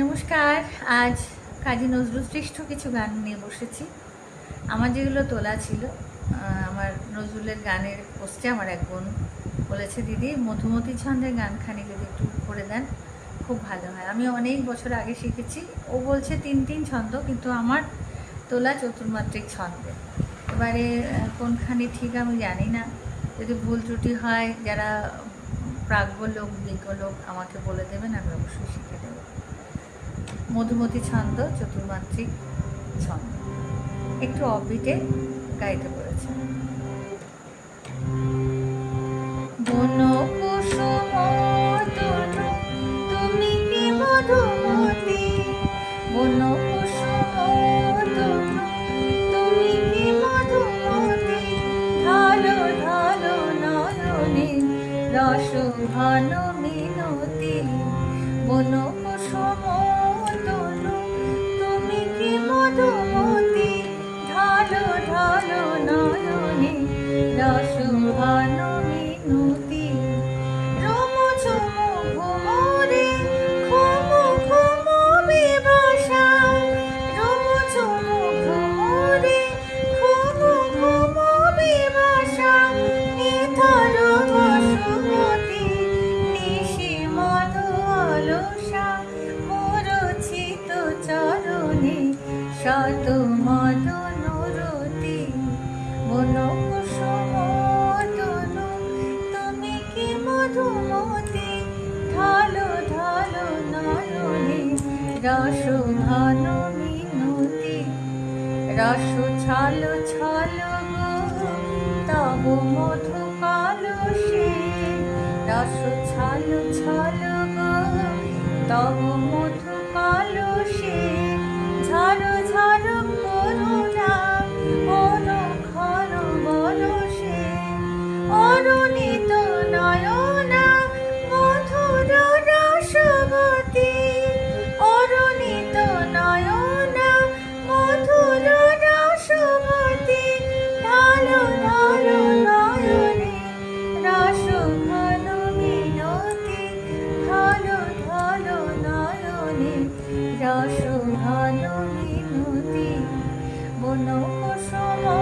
নমস্কার, আজ কাজী নজরুল শ্রেষ্ঠ কিছু গান নিয়ে বসেছি। আমার যেগুলো তোলা ছিল আমার নজরুলের গানের পোস্টে আমার এক বোন বলেছে, দিদি, মধুমতি ছন্দের গানখানি যদি একটু করে দেন, খুব ভালো হয়। আমি অনেক বছর আগে শিখেছি, ও বলছে তিন তিন ছন্দ, কিন্তু আমার তোলা চতুর্মাত্রিক ছন্দে। এবারে কোনখানি ঠিক আমি জানি না। যদি ভুল ত্রুটি হয়, যারা প্রাজ্ঞ লোক, বিজ্ঞ লোক আমাকে বলে দেবেন, আমি অবশ্যই শিখে দেবো। মধুমতি ছন্দ চতুর্মাত্রিক ছন্দ। একটু অবিটে গাইতে পড়েছে ঘন মিনতি। রস ঘন মিনতি রোম ঝুমু ঘুমরে, ঘুমু ঘুমু বিবাসা রোম ঝুমু ঘুমরে, ঘুমু ঘুমু বিবাসা নিথর বসুমতি, নিশি মধু অলসা। মন রস ঘন মিনতি রস ছল ছল তব মধু কালসে রস ছল ছল তব মধু কালসে 我能说什么？